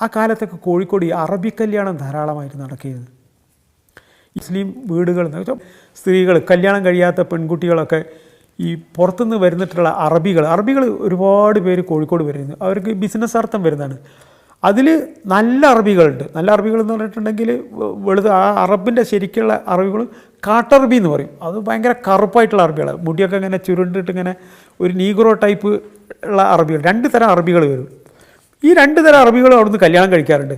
ആ കാലത്തൊക്കെ കോഴിക്കോട് ഈ അറബി കല്യാണം ധാരാളമായിട്ട് നടക്കിയത്. മുസ്ലിം വീടുകൾ എന്ന് വെച്ചാൽ സ്ത്രീകൾ കല്യാണം കഴിയാത്ത പെൺകുട്ടികളൊക്കെ ഈ പുറത്തുനിന്ന് വരുന്നിട്ടുള്ള അറബികൾ അറബികൾ ഒരുപാട് പേര് കോഴിക്കോട് വരുന്നു. അവർക്ക് ബിസിനസ് അർത്ഥം വരുന്നതാണ്. അതിൽ നല്ല അറബികളുണ്ട്. നല്ല അറബികൾ എന്ന് പറഞ്ഞിട്ടുണ്ടെങ്കിൽ വെളുത്ത ആ അറബിന്റെ ശരിക്കുള്ള അറബികൾ കാട്ടറബി എന്ന് പറയും. അത് ഭയങ്കര കറുപ്പായിട്ടുള്ള അറബികളാണ് മുടിയൊക്കെ ഇങ്ങനെ ചുരുണ്ടിട്ട് ഇങ്ങനെ ഒരു നീഗ്രോ ടൈപ്പ് ഉള്ള അറബികൾ. രണ്ട് തരം അറബികൾ വരും. ഈ രണ്ട് തരം അറബികൾ അവിടുന്ന് കല്യാണം കഴിക്കാറുണ്ട്.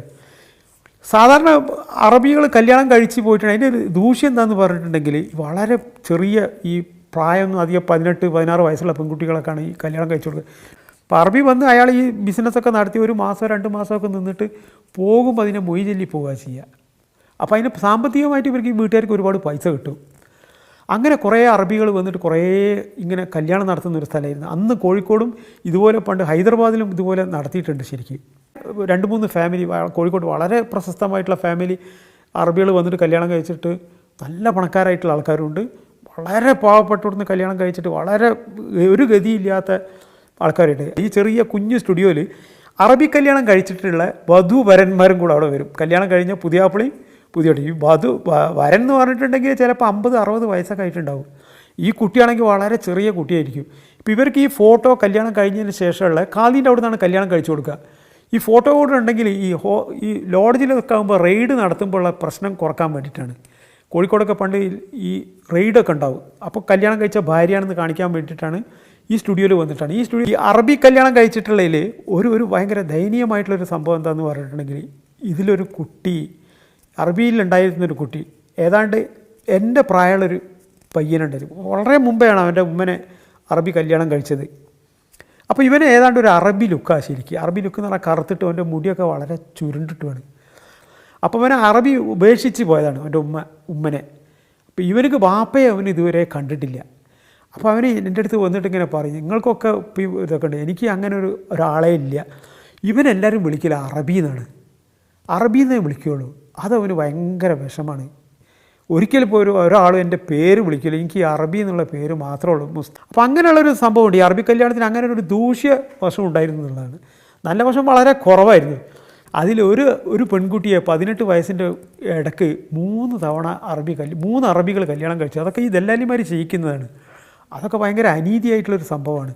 സാധാരണ അറബികൾ കല്യാണം കഴിച്ച് പോയിട്ടുണ്ട്. അതിന്റെ ദൂഷ്യം എന്താണെന്ന് പറഞ്ഞിട്ടുണ്ടെങ്കിൽ വളരെ ചെറിയ ഈ പ്രായമൊന്നും അധികം പതിനെട്ട് പതിനാറ് വയസ്സുള്ള പെൺകുട്ടികളൊക്കെയാണ് ഈ കല്യാണം കഴിച്ചു കൊടുക്കുന്നത് അപ്പോൾ അറബി വന്ന് അയാൾ ഈ ബിസിനസ്സൊക്കെ നടത്തി ഒരു മാസം രണ്ട് മാസമൊക്കെ നിന്നിട്ട് പോകുമ്പോൾ അതിനെ മൊയ് ചൊല്ലി പോവുക ചെയ്യുക. അപ്പോൾ അതിന് സാമ്പത്തികമായിട്ട് ഇവർക്ക് ഈ വീട്ടുകാർക്ക് ഒരുപാട് പൈസ കിട്ടും. അങ്ങനെ കുറേ അറബികൾ വന്നിട്ട് കുറേ ഇങ്ങനെ കല്യാണം നടത്തുന്ന ഒരു സ്ഥലമായിരുന്നു. അന്ന് കോഴിക്കോടും ഇതുപോലെ പണ്ട് ഹൈദരാബാദിലും ഇതുപോലെ നടത്തിയിട്ടുണ്ട് ശരിക്കും. രണ്ട് മൂന്ന് ഫാമിലി കോഴിക്കോട് വളരെ പ്രശസ്തമായിട്ടുള്ള ഫാമിലി അറബികൾ വന്നിട്ട് കല്യാണം കഴിച്ചിട്ട് നല്ല പണക്കാരായിട്ടുള്ള ആൾക്കാരുണ്ട്. വളരെ പാവപ്പെട്ടവിടുന്ന് കല്യാണം കഴിച്ചിട്ട് വളരെ ഒരു ഗതിയില്ലാത്ത ആൾക്കാരുണ്ട്. ഈ ചെറിയ കുഞ്ഞു സ്റ്റുഡിയോയിൽ അറബി കല്യാണം കഴിച്ചിട്ടുള്ള വധുവരന്മാരും കൂടെ അവിടെ വരും. കല്യാണം കഴിഞ്ഞ പുതിയാപ്പിളി പുതിയ ഈ വധു വരൻ എന്ന് പറഞ്ഞിട്ടുണ്ടെങ്കിൽ ചിലപ്പോൾ അമ്പത് അറുപത് വയസ്സൊക്കെ ആയിട്ടുണ്ടാവും. ഈ കുട്ടിയാണെങ്കിൽ വളരെ ചെറിയ കുട്ടിയായിരിക്കും. ഇപ്പോൾ ഇവർക്ക് ഈ ഫോട്ടോ കല്യാണം കഴിഞ്ഞതിന് ശേഷമുള്ള കാലിന്റെ അവിടെ നിന്നാണ് കല്യാണം കഴിച്ചു കൊടുക്കുക. ഈ ഫോട്ടോ കൂടെ ഉണ്ടെങ്കിൽ ഈ ഹോ ഈ ലോഡ്ജിലൊക്കെ ആകുമ്പോൾ റെയ്ഡ് നടത്തുമ്പോഴുള്ള പ്രശ്നം കുറയ്ക്കാൻ വേണ്ടിയിട്ടാണ്. കോഴിക്കോടൊക്കെ പണ്ട് ഈ റെയ്ഡൊക്കെ ഉണ്ടാവും. അപ്പോൾ കല്യാണം കഴിച്ച ഭാര്യയാണെന്ന് കാണിക്കാൻ വേണ്ടിയിട്ടാണ് ഈ സ്റ്റുഡിയോയിൽ വന്നിട്ടാണ്. ഈ സ്റ്റുഡിയോ ഈ അറബി കല്യാണം കഴിച്ചിട്ടുള്ളതിൽ ഒരു ഒരു ഭയങ്കര ദയനീയമായിട്ടുള്ളൊരു സംഭവം എന്താണെന്ന് പറഞ്ഞിട്ടുണ്ടെങ്കിൽ ഇതിലൊരു കുട്ടി അറബിയിലുണ്ടായിരുന്നൊരു കുട്ടി. ഏതാണ്ട് എന്റെ പ്രായമുള്ളൊരു പയ്യനുണ്ടായിരുന്നു വളരെ മുമ്പെയാണ് അവന്റെ ഉമ്മനെ അറബി കല്യാണം കഴിച്ചത്. അപ്പോൾ ഇവന് ഏതാണ്ട് ഒരു അറബി ലുക്കാണ് ശരിക്കും. അറബി ലുക്ക് എന്ന് പറഞ്ഞാൽ കറുത്തിട്ട് അവന്റെ മുടിയൊക്കെ വളരെ ചുരുണ്ടിട്ടുമാണ്. അപ്പോൾ അവനെ അറബി ഉപേക്ഷിച്ച് പോയതാണ് അവന്റെ ഉമ്മ ഉമ്മനെ. അപ്പോൾ ഇവനക്ക് ബാപ്പയെ അവൻ ഇതുവരെ കണ്ടിട്ടില്ല. അപ്പോൾ അവന് എന്റെ അടുത്ത് വന്നിട്ട് ഇങ്ങനെ പറഞ്ഞു നിങ്ങൾക്കൊക്കെ ഇതൊക്കെ ഉണ്ട്. എനിക്ക് അങ്ങനെ ഒരു ഒരാളെ ഇല്ല. ഇവനെല്ലാവരും വിളിക്കില്ല അറബി എന്നാണ്. അറബി എന്നേ വിളിക്കുകയുള്ളൂ. അതവന് ഭയങ്കര വിഷമാണ്. ഒരിക്കൽ പോലും ഒരു ഒരാളും എന്റെ പേര് വിളിക്കില്ല. എനിക്ക് അറബി എന്നുള്ള പേര് മാത്രമേ ഉള്ളൂ. മുസ്ത അപ്പോൾ അങ്ങനെയുള്ളൊരു സംഭവമുണ്ട്. ഈ അറബി കല്യാണത്തിന് അങ്ങനെ ഒരു ദൂഷ്യ വശം ഉണ്ടായിരുന്നു എന്നുള്ളതാണ്. നല്ല വശം വളരെ കുറവായിരുന്നു. അതിലൊരു ഒരു പെൺകുട്ടിയെ പതിനെട്ട് വയസ്സിന്റെ ഇടയ്ക്ക് മൂന്ന് തവണ അറബി കല്യ മൂന്ന് അറബികൾ കല്യാണം കഴിച്ചു. അതൊക്കെ ഈ ദല്ലാലിമാർ ചെയ്യിക്കുന്നതാണ്. അതൊക്കെ ഭയങ്കര അനീതിയായിട്ടുള്ളൊരു സംഭവമാണ്.